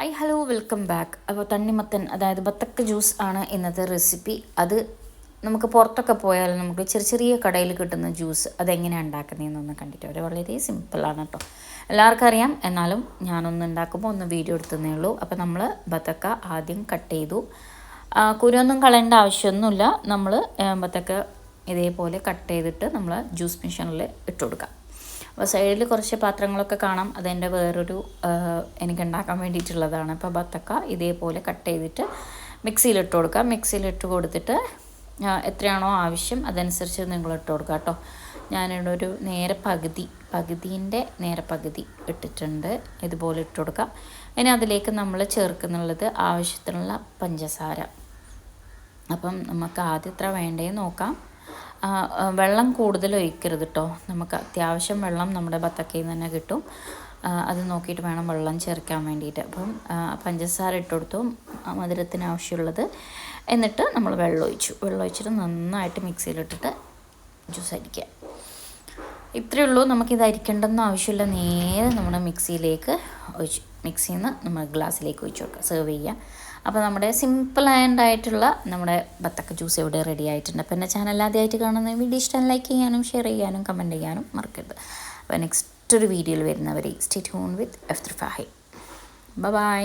Hi hello welcome back അപ്പോൾ തണ്ണിമത്തൻ അതായത് ബത്തക്ക ജ്യൂസ് ആണ് ഇന്നത്തെ റെസിപ്പി. അത് നമുക്ക് പുറത്തൊക്കെ പോയാൽ നമുക്ക് ചെറിയ ചെറിയ കടയിൽ കിട്ടുന്ന ജ്യൂസ് അതെങ്ങനെയാണ് ഉണ്ടാക്കുന്നതെന്നൊന്ന് കണ്ടിട്ട് അവർ വളരെ സിമ്പിളാണ് കേട്ടോ. എല്ലാവർക്കും അറിയാം. എന്നാലും ഞാനൊന്ന് ഉണ്ടാക്കുമ്പോൾ ഒന്ന് വീഡിയോ എടുത്തുന്നേ ഉള്ളൂ. അപ്പോൾ നമ്മൾ ബത്തക്ക ആദ്യം കട്ട് ചെയ്തു. കുരുവൊന്നും കളയേണ്ട ആവശ്യമൊന്നുമില്ല. നമ്മൾ ബത്തക്ക ഇതേപോലെ കട്ട് ചെയ്തിട്ട് നമ്മൾ ജ്യൂസ് മെഷീനിൽ ഇട്ട് കൊടുക്കാം. അപ്പോൾ സൈഡിൽ കുറച്ച് പാത്രങ്ങളൊക്കെ കാണാം. അതെന്റെ വേറൊരു എനിക്ക് ഉണ്ടാക്കാൻ വേണ്ടിയിട്ടുള്ളതാണ്. അപ്പോൾ ബത്തക്ക ഇതേപോലെ കട്ട് ചെയ്തിട്ട് മിക്സിയിലിട്ട് കൊടുക്കുക മിക്സിയിലിട്ട് കൊടുത്തിട്ട് എത്രയാണോ ആവശ്യം അതനുസരിച്ച് നിങ്ങൾ ഇട്ട് കൊടുക്കുക കേട്ടോ. ഞാനിവിടെ ഒരു നേരെ പകുതി പകുതിന്റെ നേരെ പകുതി ഇട്ടിട്ടുണ്ട്. ഇതുപോലെ ഇട്ട് കൊടുക്കുക ഇനി അതിലേക്ക് നമ്മൾ ചേർക്കുന്നുള്ളത് ആവശ്യത്തിനുള്ള പഞ്ചസാര. അപ്പം നമുക്ക് ആദ്യം എത്ര വേണ്ടേ നോക്കാം. വെള്ളം കൂടുതൽ ഒഴിക്കരുത് കേട്ടോ നമുക്ക് അത്യാവശ്യം വെള്ളം നമ്മുടെ ബത്തക്കയിൽ നിന്ന് തന്നെ കിട്ടും. അത് നോക്കിയിട്ട് വേണം വെള്ളം ചേർക്കാൻ വേണ്ടിയിട്ട്. അപ്പം പഞ്ചസാര ഇട്ട് കൊടുത്തു. മധുരത്തിന് ആവശ്യമുള്ളത്. എന്നിട്ട് നമ്മൾ വെള്ളം ഒഴിച്ചു വെള്ളം ഒഴിച്ചിട്ട് നന്നായിട്ട് മിക്സിയിലിട്ടിട്ട് ജ്യൂസ് അടിക്കുക. ഇത്രയേ ഉള്ളൂ. നമുക്കിത് അരിക്കേണ്ടെന്ന് ആവശ്യമില്ല. നേരെ നമ്മുടെ മിക്സിയിലേക്ക് ഒഴിച്ച് മിക്സിയിൽ നിന്ന് നമ്മൾ ഗ്ലാസ്സിലേക്ക് ഒഴിച്ചു കൊടുക്കുക സെർവ് ചെയ്യുക അപ്പോൾ നമ്മുടെ സിമ്പിൾ ആൻഡ് ആയിട്ടുള്ള നമ്മുടെ ബത്തക്ക ജ്യൂസ് ഇവിടെ റെഡി ആയിട്ടുണ്ട്. അപ്പോൾ എന്റെ ചാനൽ ആദ്യമായിട്ട് കാണുന്ന വീഡിയോ ഇഷ്ടം ലൈക്ക് ചെയ്യാനും ഷെയർ ചെയ്യാനും കമന്റ് ചെയ്യാനും മറക്കരുത്. അപ്പോൾ നെക്സ്റ്റ് ഒരു വീഡിയോയിൽ വരുന്നവരെ stay tune with F three Fahi bye